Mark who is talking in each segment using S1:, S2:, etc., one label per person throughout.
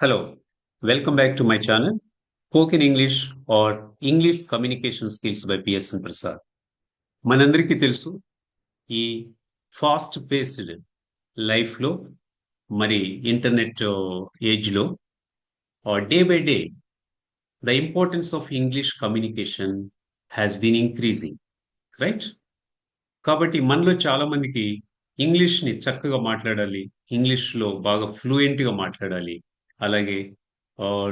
S1: Hello, welcome back to my channel, Spoken English or English Communication Skills by PSN Prasad మనందరికీ తెలుసు ఈ fast paced లైఫ్లో మరి internet ఏజ్లో day by day the importance of English communication has been increasing right కాబట్టి మనలో చాలా మందికి ఇంగ్లీష్ని చక్కగా మాట్లాడాలి ఇంగ్లీష్లో బాగా ఫ్లూయెంట్గా మాట్లాడాలి అలాగే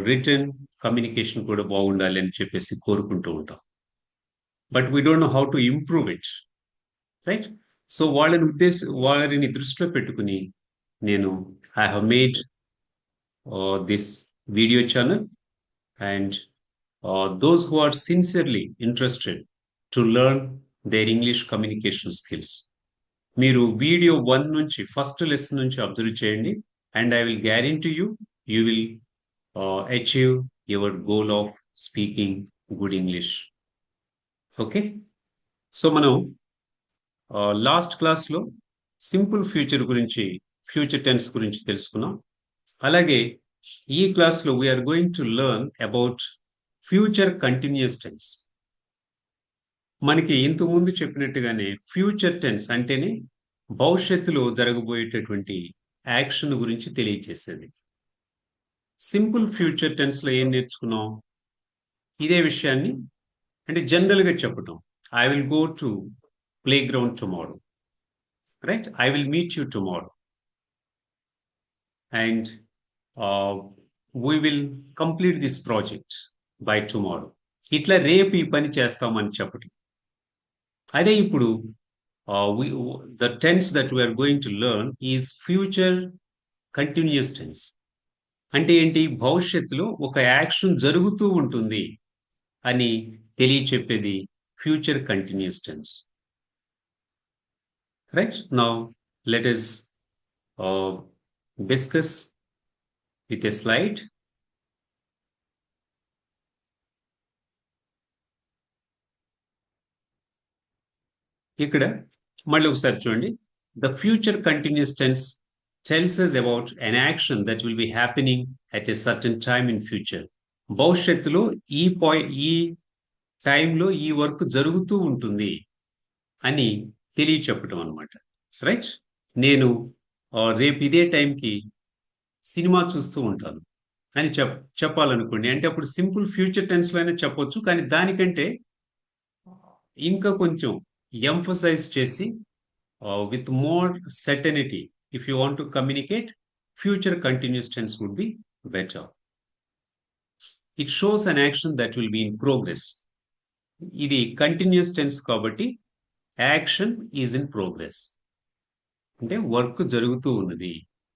S1: రిటర్న్ కమ్యూనికేషన్ కూడా బాగుండాలి అని చెప్పేసి కోరుకుంటూ ఉంటాం. But we don't know how to improve it right so వాళ్ళని ఉద్దేశ వారిని దృష్టిలో పెట్టుకుని నేను I have made this video channel and those who are sincerely interested to learn their English communication skills మీరు వీడియో వన్ నుంచి ఫస్ట్ లెసన్ నుంచి observe చేయండి and I will guarantee you you will uh, achieve your goal of speaking good English. Okay so మనం last క్లాస్లో simple future గురించి future tense గురించి తెలుసుకున్నాం. అలాగే ఈ క్లాస్లో we are going to learn about future continuous tense మనకి ఇంతకు ముందు చెప్పినట్టుగానే ఫ్యూచర్ టెన్స్ అంటేనే భవిష్యత్తులో జరగబోయేటటువంటి యాక్షన్ గురించి తెలియచేసేది. సింపుల్ ఫ్యూచర్ టెన్స్లో ఏం నేర్చుకున్నాం? ఇదే విషయాన్ని అంటే జనరల్గా చెప్పటం. I will go to play ground tomorrow right I will meet you tomorrow and we will complete this project by tomorrow ఇట్లా రేపు ఈ పని చేస్తామని చెప్పటం. అదే ఇప్పుడు the tense that we are going to learn is future continuous tense అంటే ఏంటి? భవిష్యత్తులో ఒక యాక్షన్ జరుగుతూ ఉంటుంది అని తెలియచెప్పేది future continuous tense. Right now let us discuss with a slide ఇక్కడ మళ్ళీ ఒకసారి చూడండి. The future continuous tense tells us about an action that will be happening at a certain time in future. భవిష్యత్తులో ఈ point ఈ టైంలో ఈ work జరుగుతూ ఉంటుంది అని తెలియచెప్పటం అనమాట రైట్ నేను రేపు ఇదే టైంకి సినిమా చూస్తూ ఉంటాను అని చెప్ చెప్పాలనుకోండి. అంటే అప్పుడు సింపుల్ ఫ్యూచర్ టెన్స్లో అయినా చెప్పొచ్చు కానీ దానికంటే ఇంకా కొంచెం ఎంఫసైజ్ చేసి with more certainty if you want to communicate, future continuous tense would be better. It shows an action that will be in progress. ఇది కంటిన్యూస్ టెన్స్ కాబట్టి యాక్షన్ ఈజ్ ఇన్ ప్రోగ్రెస్ అంటే వర్క్ జరుగుతూ ఉన్నది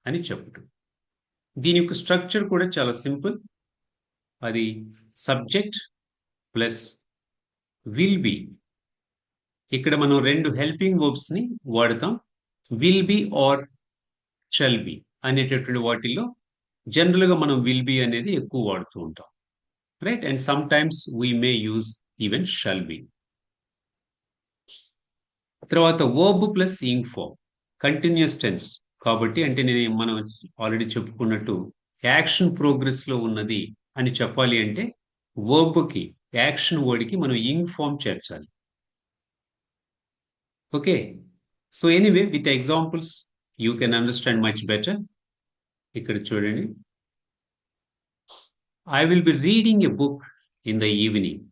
S1: అని చెప్పటం. దీని యొక్క స్ట్రక్చర్ కూడా చాలా సింపుల్ అది సబ్జెక్ట్ ప్లస్ విల్ బి ఇక్కడ మనం రెండు హెల్పింగ్ వర్బ్స్ని వాడతాం. Will be or shall be అనేటటువంటి వాటిల్లో జనరల్గా మనం విల్ బి అనేది ఎక్కువ వాడుతూ ఉంటాం. Right and some times we may use even shall be తర్వాత verb plus ing form continuous tense కాబట్టి అంటే నేను మనం ఆల్రెడీ చెప్పుకున్నట్టు యాక్షన్ ప్రోగ్రెస్లో ఉన్నది అని చెప్పాలి అంటే వర్బ్కి యాక్షన్ వర్డ్కి మనం ఇంగ్ ఫామ్ చేర్చాలి. Okay so anyway with examples you can understand much better ఇక్కడ చూడండి. I will be reading a book in the evening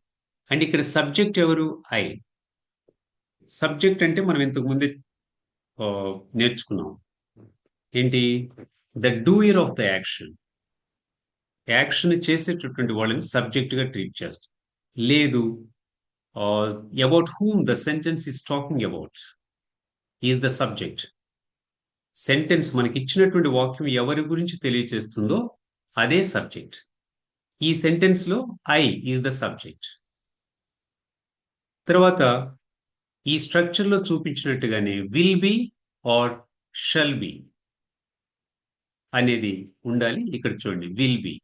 S1: and ఇక్కడ సబ్జెక్ట్ ఎవరు? ఐ సబ్జెక్ట్ అంటే మనం ఇంతకు ముందే నేర్చుకున్నాం. ఏంటి? The doer of the action action చేసేటటువంటి వాళ్ళని సబ్జెక్ట్గా ట్రీట్ చేస్తాం. లేదు about whom the sentence is talking about is the subject sentence మనకి ఇచ్చినటువంటి వాక్యం ఎవరి గురించి తెలియచేస్తుందో అదే సబ్జెక్ట్ ఈ సెంటెన్స్లో ఐ ఈజ్ ద సబ్జెక్ట్ తర్వాత ఈ స్ట్రక్చర్లో చూపించినట్టుగానే will be or shall be అనేది ఉండాలి. ఇక్కడ చూడండి విల్ బి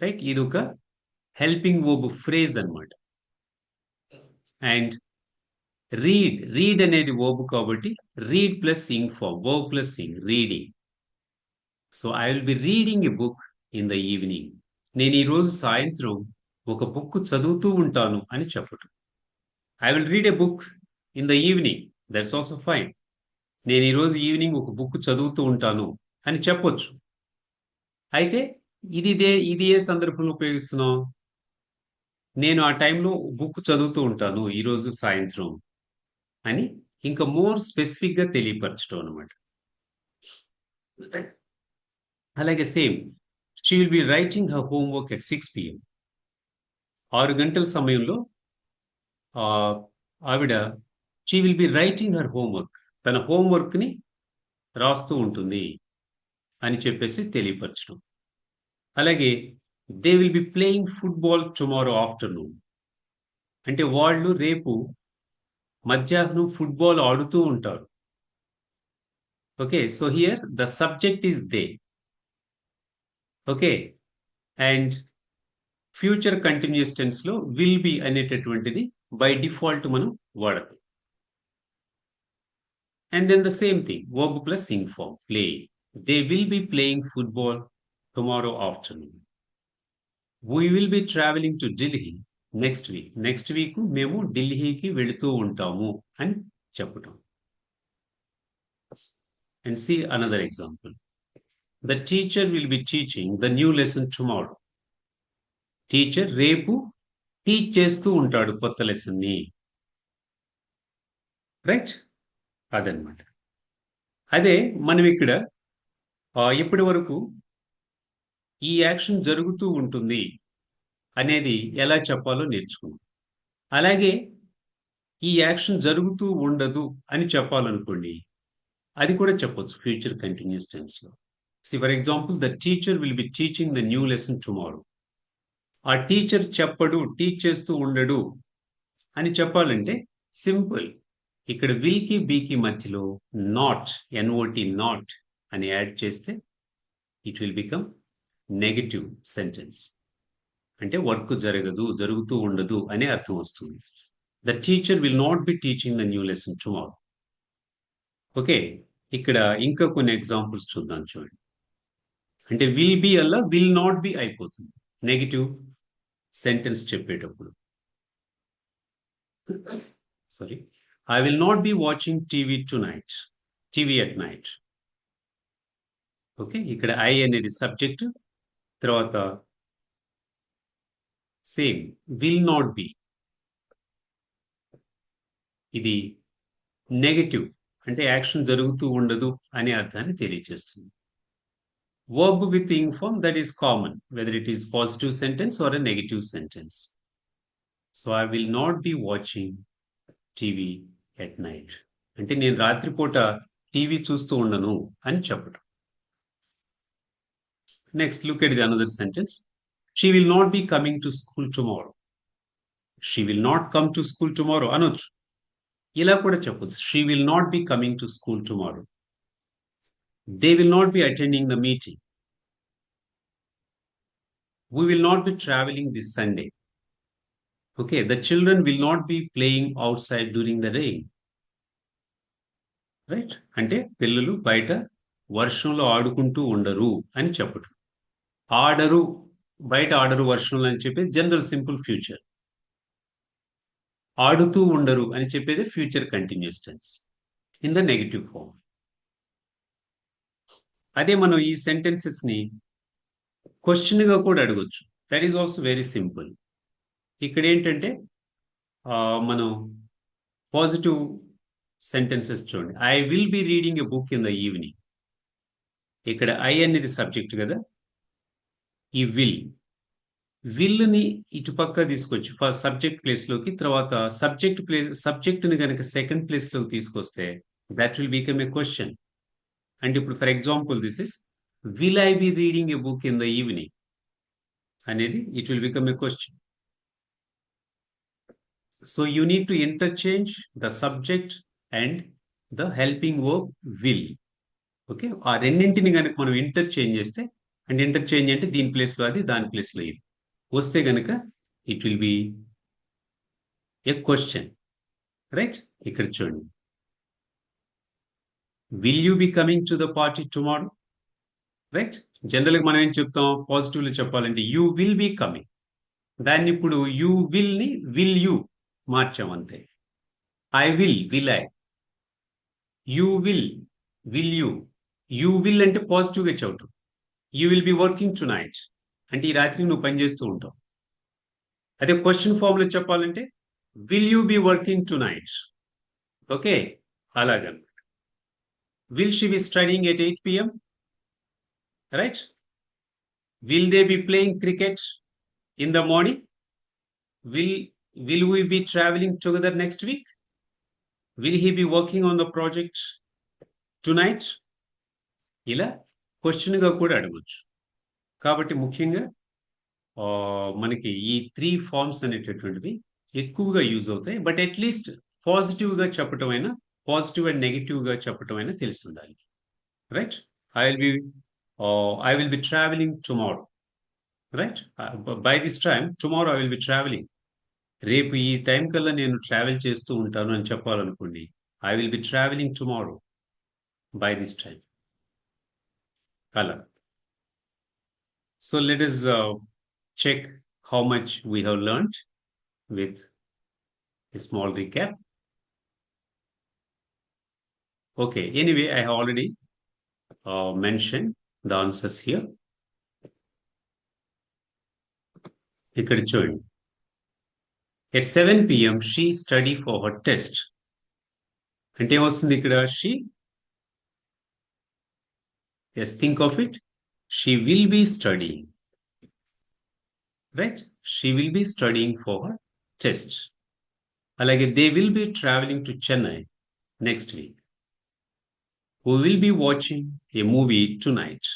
S1: రైట్ ఇది ఒక హెల్పింగ్ ఓబ్ ఫ్రేజ్ అనమాట అండ్ రీడ్ రీడ్ అనేది ఓబు కాబట్టి read plus ing form verb plus ing reading so I will be reading a book in the evening నేను ఈరోజు సాయంత్రం ఒక బుక్ చదువుతూ ఉంటాను అని చెప్పటం. I will read a book in the evening that's also fine నేను ఈరోజు ఈవినింగ్ ఒక బుక్ చదువుతూ ఉంటాను అని చెప్పొచ్చు. అయితే ఇది ఇదే ఇది ఏ సందర్భంలో ఉపయోగిస్తున్నాం నేను ఆ టైంలో బుక్ చదువుతూ ఉంటాను ఈరోజు సాయంత్రం. అని ఇంకా మోర్ స్పెసిఫిక్గా తెలియపరచడం అనమాట అలాగే same she will be writing her homework at six PM ఆరు గంటల సమయంలో ఆవిడ she will be writing her homework తన హోంవర్క్ని రాస్తూ ఉంటుంది అని చెప్పేసి తెలియపరచడం అలాగే they will be playing football tomorrow afternoon అంటే వాళ్ళు రేపు మధ్యాహ్నం ఫుట్బాల్ ఆడుతూ ఉంటారు okay so here the subject is they okay and future continuous టెన్స్లో will be అనేటటువంటిది బై డిఫాల్ట్ మనం వాడదు and then the same thing verb plus ing form play they will be playing football tomorrow afternoon we will be travelling to Delhi next week next week మేము ఢిల్లీకి వెళుతూ ఉంటాము అని చెప్పటం and see another example the teacher will be teaching the new lesson tomorrow teacher రేపు teach చేస్తూ ఉంటాడు కొత్త లెసన్ని. రైట్ అదనమాట అదే మనం ఇక్కడ ఇప్పటి వరకు ఈ యాక్షన్ జరుగుతూ ఉంటుంది. అనేది ఎలా చెప్పాలో నేర్చుకున్నాం అలాగే ఈ యాక్షన్ జరుగుతూ ఉండదు అని చెప్పాలనుకోండి అది కూడా చెప్పొచ్చు future continuous టెన్స్లో. See for example the teacher will be teaching the new lesson tomorrow ఆ టీచర్ చెప్పడు టీచ్ చేస్తూ ఉండడు అని చెప్పాలంటే సింపుల్. ఇక్కడ విల్కి బీకి మధ్యలో నాట్ ఎన్ఓటి నాట్ అని యాడ్ చేస్తే it will become negative sentence అంటే వర్క్ జరగదు జరుగుతూ ఉండదు అనే అర్థం వస్తుంది. The teacher will not be teaching the new lesson tomorrow okay ఇక్కడ ఇంకా కొన్ని ఎగ్జాంపుల్స్ చూద్దాం చూడండి. అంటే విల్ బి అలా విల్ నాట్ బి అయిపోతుంది. నెగిటివ్ సెంటెన్స్ చెప్పేటప్పుడు. Sorry I will not be watching TV tonight TV at night okay ఇక్కడ ఐ అనేది సబ్జెక్ట్ తర్వాత సేమ్ విల్ నాట్ బి ఇది నెగటివ్ అంటే యాక్షన్ జరుగుతూ ఉండదు అనే అర్థాన్ని తెలియజేస్తుంది. Verb with ing form that is common whether it is positive sentence or a negative sentence so I will not be watching TV at night అంటే నేను రాత్రిపూట టీవీ చూస్తూ ఉండను అని చెప్పడం next look at the another sentence she will not be coming to school tomorrow she will not come to school tomorrow అనొచ్చు ఇలా కూడా చెప్పొచ్చు she will not be coming to school tomorrow they will not be attending the meeting we will not be travelling this Sunday okay the children will not be playing outside during the rain right అంటే పిల్లలు బయట వర్షంలో ఆడుకుంటూ ఉండరు అని చెప్పటం. ఆడరు. బయట ఆడరు వర్షంలో అని చెప్పేది జనరల్ సింపుల్ ఫ్యూచర్. ఆడుతూ ఉండరు అని చెప్పేది future continuous tense in the negative form అదే మనం ఈ సెంటెన్సెస్ని క్వశ్చన్గా కూడా అడగొచ్చు. That is also very simple ఇక్కడ ఏంటంటే మనం పాజిటివ్ సెంటెన్సెస్ చూడండి. I will be reading a book in the evening ఇక్కడ ఐ అనేది సబ్జెక్ట్ కదా. ఈ విల్ విల్ని ఇటుపక్క తీసుకొచ్చి. ఫస్ట్ సబ్జెక్ట్ ప్లేస్లోకి తర్వాత సబ్జెక్ట్ ప్లేస్ సబ్జెక్ట్ని కనుక సెకండ్ ప్లేస్లోకి తీసుకొస్తే that will become a question and ఇప్పుడు for example this is will I be reading a book in the evening అనేది it will become a question so you need to interchange the subject and the helping verb will okay ఆ రెండింటిని కనుక మనం interchange చేస్తే and interchange అంటే దీని ప్లేస్లో అది దాని ప్లేస్లో ఇది. వస్తే కనుక it will be a question right ఇక్కడ చూడండి. Will you be coming to the party tomorrow right జనరల్గా మనం ఏం చెప్తాం? పాజిటివ్లో చెప్పాలంటే యూ విల్ బి కమింగ్ దాన్ని ఇప్పుడు యూ విల్ని విల్ యూ మార్చాం అంతే. I will will I you will will you you will అంటే పాజిటివ్గా చెప్పటం. You will be working tonight అంటే ఈ రాత్రి నువ్వు పనిచేస్తూ ఉంటావు. అదే క్వశ్చన్ ఫామ్లో చెప్పాలంటే will you be working tonight okay అలాగనమాట. Will she be studying at eight PM right will they be playing cricket in the morning will will we be travelling together next week will he be working on the project tonight ఇలా క్వశ్చన్గా కూడా అడగచ్చు. కాబట్టి ముఖ్యంగా మనకి ఈ three forms అనేటటువంటివి ఎక్కువగా యూజ్ అవుతాయి. బట్ అట్లీస్ట్ పాజిటివ్గా చెప్పటం అయినా పాజిటివ్ అండ్ నెగిటివ్గా చెప్పటం అయినా తెలిసి ఉండాలి. Right? I will be I will be travelling tomorrow right? By this time tomorrow I will be travelling రేపు ఈ టైం కల్లా నేను ట్రావెల్ చేస్తూ ఉంటాను అని చెప్పాలనుకోండి I will be travelling tomorrow by this time అలా so let us check how much we have learned with a small recap. Okay, anyway, I have already uh, mentioned the answers here. ఇక్కడ చూడండి at seven PM she study for her test అంటే ఏమొస్తుంది ఇక్కడ she as think of it she will be studying right she will be studying for her test అలాగే they will be travelling to Chennai next week who will be watching a movie tonight.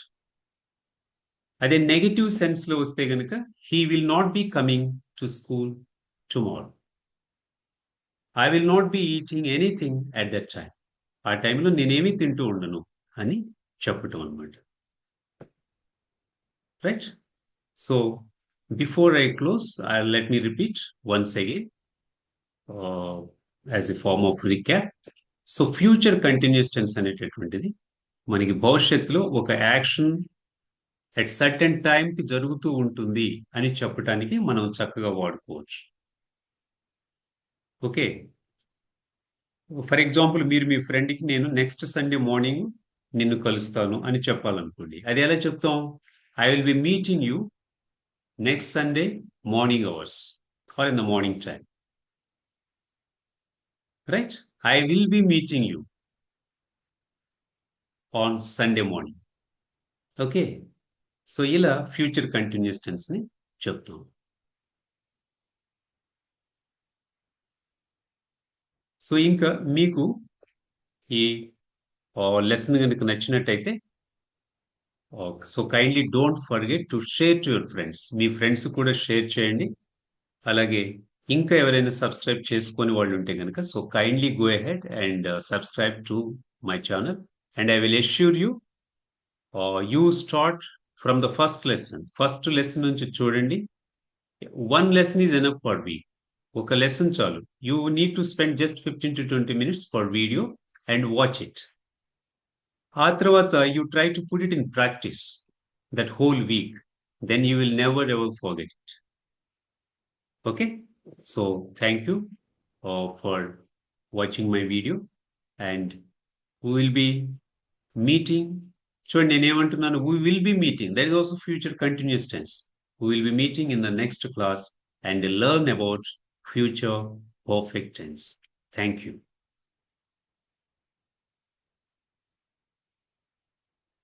S1: అదే negative సెన్స్లో వస్తే గనుక he will not be coming to school tomorrow I will not be eating anything at that time ఆ టైంలో నేనేమీ తింటూ ఉండను అని చెప్పటం అనమాట right so before I close I let me repeat once again as a form of recap so future continuous tense అనేటటువంటిది మనకి భవిష్యత్తులో ఒక యాక్షన్ ఎట్ సర్టెన్ టైంకి జరుగుతూ ఉంటుంది అని చెప్పటానికి మనం చక్కగా వాడుకోవచ్చు. ఓకే ఫర్ ఎగ్జాంపుల్ మీరు మీ ఫ్రెండ్కి నేను నెక్స్ట్ సండే మార్నింగ్ నిన్ను కలుస్తాను అని చెప్పాలనుకోండి. అది ఎలా చెప్తాం? I will be meeting you next Sunday morning hours or in the morning time right I will be meeting you on Sunday morning okay so ఇలా ఫ్యూచర్ కంటిన్యూస్ టెన్స్ని చెప్తాం. సో ఇంకా మీకు ఈ లెసన్ కనుక నచ్చినట్టయితే so kindly don't forget to share to your friends me friends కూడా share చేయండి. అలాగే ఇంకా ఎవరైనా సబ్స్క్రైబ్ చేసుకొని వాళ్ళు ఉంటే కనుక so kindly go ahead and subscribe to my channel and I will assure you you start from the first lesson first lesson నుంచి చూడండి. One lesson is enough for week ఒక లెసన్ చాలు. You need to spend just fifteen to twenty minutes for video and watch it Atravata, uh, you try to put it in practice that whole week, then you will never ever forget it. Okay, so thank you uh, for watching my video, and we will be meeting. So, Nenevantanana, we will be meeting. There is also future continuous tense. We will be meeting in the next class and learn about future perfect tense. Thank you.